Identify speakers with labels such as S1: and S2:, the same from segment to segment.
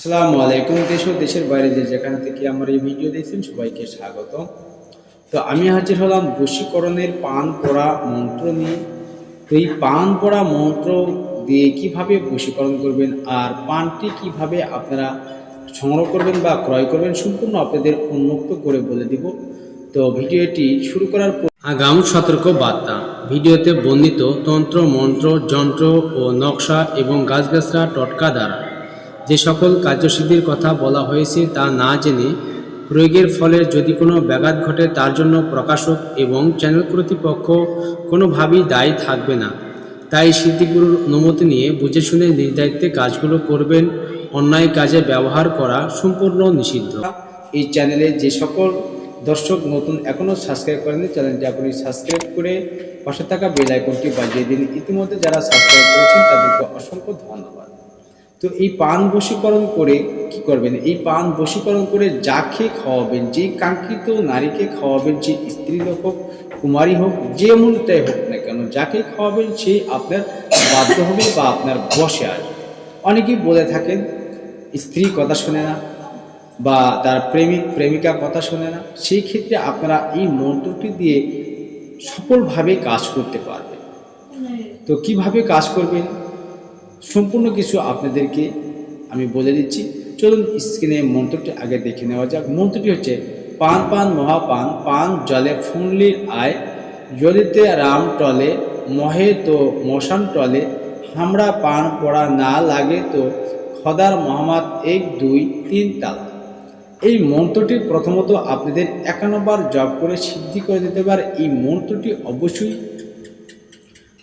S1: আসসালামু আলাইকুম, দেশ ও দেশের বাইরে যে যেখান থেকে আমার এই ভিডিও দেখছেন, সবাইকে স্বাগত তো আমি হাজির হলাম বশীকরণের পান পড়া মন্ত্র নিয়ে। তো এই পান পড়া মন্ত্র দিয়ে কীভাবে বশীকরণ করবেন আর পানটি কীভাবে আপনারা সংগ্রহ করবেন বা ক্রয় করবেন সম্পূর্ণ আপনাদের উন্মুক্ত করে বলে দিব। তো ভিডিওটি শুরু করার আগাম সতর্ক বার্তা। ভিডিওতে বর্ণিত তন্ত্র, মন্ত্র, যন্ত্র ও নকশা এবং গাছগাছরা টটকা দ্বারা যে সকল কার্যসিদ্ধির কথা বলা হয়েছে তা না জেনে প্রয়োগের ফলে যদি কোনো ব্যাঘাত ঘটে তার জন্য প্রকাশক এবং চ্যানেল কর্তৃপক্ষ কোনোভাবেই দায়ী থাকবে না। তাই সিদ্ধিগুরুর অনুমতি নিয়ে বুঝে শুনে দায়িত্বে কাজগুলো করবেন, অন্যায় কাজে ব্যবহার করা সম্পূর্ণ নিষিদ্ধ। এই চ্যানেলে যে সকল দর্শক নতুন এখনও সাবস্ক্রাইব করেনি চ্যানেলটি আপনি সাবস্ক্রাইব করে পাশে থাকা বেল আইকনটি বাজিয়ে দিন। ইতিমধ্যে যারা সাবস্ক্রাইব করেছেন তাদেরকে অসংখ্য ধন্যবাদ। তো এই পান বশীকরণ করে কি করবেন? এই পান বশীকরণ করে যাকে খাওয়াবেন, যে কাঙ্ক্ষিত নারীকে খাওয়াবেন, যে স্ত্রী লোক হোক, কুমারী হোক, যে মূলটাই হোক না কেন, যাকে খাওয়াবেন সে আপনার বাধ্য হবে বা আপনার বসে আসবে অনেকেই বলে থাকেন, স্ত্রী কথা শোনে না বা তার প্রেমিক, প্রেমিকা কথা শোনে না, সেই ক্ষেত্রে আপনারা এই মন্ত্রটি দিয়ে সফলভাবে কাজ করতে পারবেন। তো কীভাবে কাজ করবেন? সম্পূর্ণ কিছু আপনাদেরকে আমি বলে দিচ্ছি। চলুন স্ক্রিনে মন্ত্রটি আগে দেখে নেওয়া যাক। মন্ত্রটি হচ্ছে, পান পান, মহাপান, পান, জলে ফুনলির আয়, জলিতে রাম টলে, মহে তো মশান টলে হামড়া পান পড়া না লাগে তো খদার মোহাম্মদ এক, দুই, তিন তালা। এই মন্ত্রটি প্রথমত আপনাদের একান্নবার জপ করে সিদ্ধি করে দিতে পারে। এই মন্ত্রটি অবশ্যই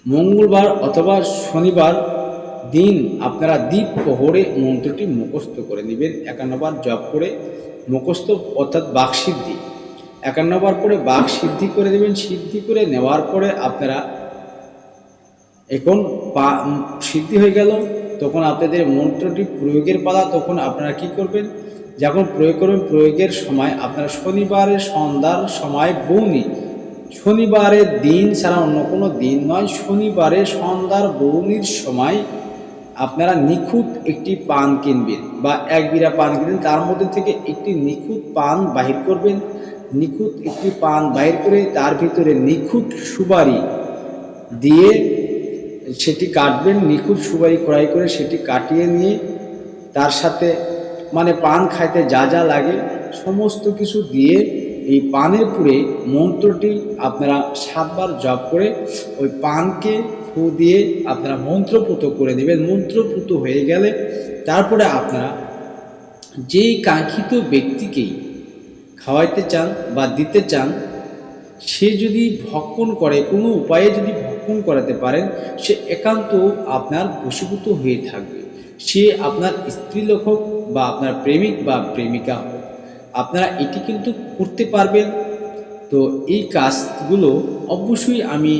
S1: মঙ্গলবার অথবা শনিবার দিন আপনারা দ্বীপ প্রহরে মন্ত্রটি মুখস্থ করে নেবেন। একান্নবার জপ করে মুখস্থ অর্থাৎ বাক সিদ্ধি। একান্নবার পরে বাক সিদ্ধি করে দেবেন সিদ্ধি করে নেওয়ার পরে আপনারা এখন পা সিদ্ধি হয়ে গেল। তখন আপনাদের মন্ত্রটি প্রয়োগের পালা। তখন আপনারা কি করবেন? যখন প্রয়োগ করবেন, প্রয়োগের সময় আপনারা শনিবারের সন্ধ্যার সময় বৌনি, শনিবারের দিন ছাড়া অন্য কোনো দিন নয়, শনিবারে সন্ধ্যার বৌনির সময় আপনারা নিখুঁত একটি পান কিনবেন বা এক বিড়া পান কিনবেন, তার মধ্যে থেকে একটি নিখুঁত পান বাহির করবেন। নিখুঁত একটি পান বাহির করে তার ভিতরে নিখুঁত সুপারি দিয়ে সেটি কাটবেন। নিখুঁত সুপারি ক্রয় করে সেটি কাটিয়ে নিয়ে তার সাথে মানে পান খাইতে যা যা লাগে সমস্ত কিছু দিয়ে এই পানের পুরে মন্ত্রটি আপনারা সাতবার জপ করে ওই পানকে ফু দিয়ে আপনারা মন্ত্রপুত করে দেবেন মন্ত্রপুত হয়ে গেলে তারপরে আপনারা যেই কাঙ্ক্ষিত ব্যক্তিকেই খাওয়াইতে চান বা দিতে চান, সে যদি ভক্ষণ করে, কোনো উপায়ে যদি ভক্ষণ করাতে পারেন, সে একান্ত আপনার বশীভূত হয়ে থাকবে। সে আপনার স্ত্রীলোক হোক বা আপনার প্রেমিক বা প্রেমিকা হোক, আপনারা এটি কিন্তু করতে পারবেন। তো এই কাজগুলো অবশ্যই আমি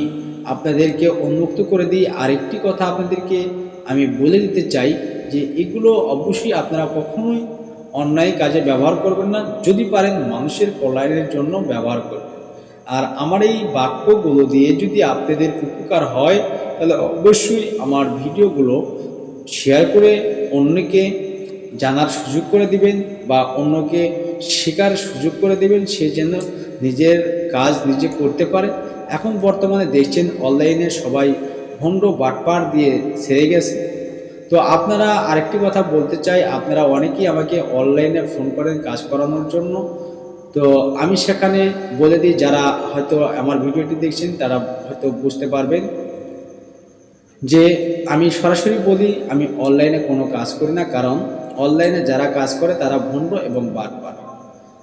S1: আপনাদেরকে উন্মুক্ত করে দিই। আরেকটি কথা আপনাদেরকে আমি বলে দিতে চাই যে, এগুলো অবশ্যই আপনারা কখনোই অন্যায় কাজে ব্যবহার করবেন না। যদি পারেন মানুষের কল্যাণের জন্য ব্যবহার করবেন। আর আমার এই বাক্যগুলো দিয়ে যদি আপনাদের উপকার হয়, তাহলে অবশ্যই আমার ভিডিওগুলো শেয়ার করে অন্যকে জানার সুযোগ করে দিবেন বা অন্যকে শেখার সুযোগ করে দেবেন। সে যেন নিজের কাজ নিজে করতে পারে। এখন বর্তমানে দেখছেন অনলাইনে সবাই ভণ্ড বাটপার দিয়ে ছেড়ে গেছে। তো আপনারা আরেকটি কথা বলতে চাই, আপনারা অনেকেই আমাকে অনলাইনে ফোন করেন কাজ করানোর জন্য। তো আমি সেখানে বলে দিই, যারা হয়তো আমার ভিডিওটি দেখছেন, তারা হয়তো বুঝতে পারবেন যে আমি সরাসরি বলি, আমি অনলাইনে কোনো কাজ করি না। কারণ অনলাইনে যারা কাজ করে, তারা ভণ্ড এবং বাটপার।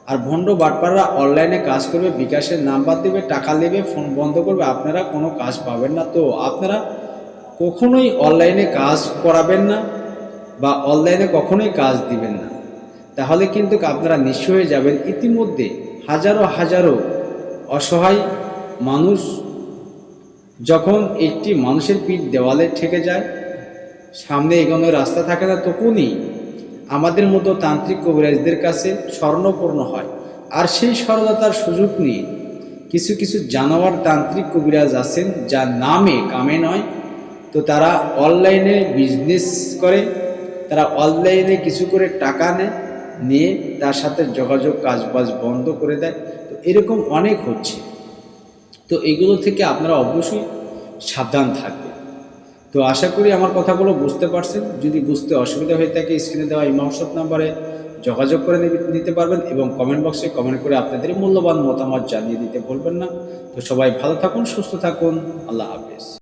S1: আর ভণ্ড বাটপাররা অনলাইনে কাজ করবে, বিকাশের নাম্বার দেবে, টাকা নেবে, ফোন বন্ধ করবে, আপনারা কোনো কাজ পাবেন না। তো আপনারা কখনোই অনলাইনে কাজ করাবেন না বা অনলাইনে কখনোই কাজ দিবেন না। তাহলে কিন্তু আপনারা নিঃস্ব হয়ে যাবেন। ইতিমধ্যে হাজারো হাজারো অসহায় মানুষ যখন একটি মানুষের পিঠ দেওয়ালে ঠেকে যায়, সামনে এগোনোর রাস্তা থাকে না, তখনই আমাদের মতো তান্ত্রিক কবিরাজদের কাছে স্বর্ণপূর্ণ হয়। আর সেই সরলতার সুযোগ নিয়ে কিছু কিছু জানোয়ার তান্ত্রিক কবিরাজ আছেন যা নামে কামে নয়। তো তারা অনলাইনে বিজনেস করে, তারা অনলাইনে কিছু করে টাকা নেয়, নিয়ে তার সাথে যোগাযোগ, কাজবাজ বন্ধ করে দেয়। তো এরকম অনেক হচ্ছে। তো এগুলো থেকে আপনারা অবশ্যই সাবধান থাকবেন। তো আশা করি আমার কথাগুলো বুঝতে পারছেন। যদি বুঝতে অসুবিধা হয়ে থাকে স্ক্রিনে দেওয়া এই হোয়াটসঅ্যাপ নাম্বারে যোগাযোগ করে নিতে- নিতে পারবেন এবং কমেন্ট বক্সে কমেন্ট করে আপনাদের মূল্যবান মতামত জানিয়ে দিতে বলবেন না। তো সবাই ভালো থাকুন, সুস্থ থাকুন। আল্লাহ হাফেজ।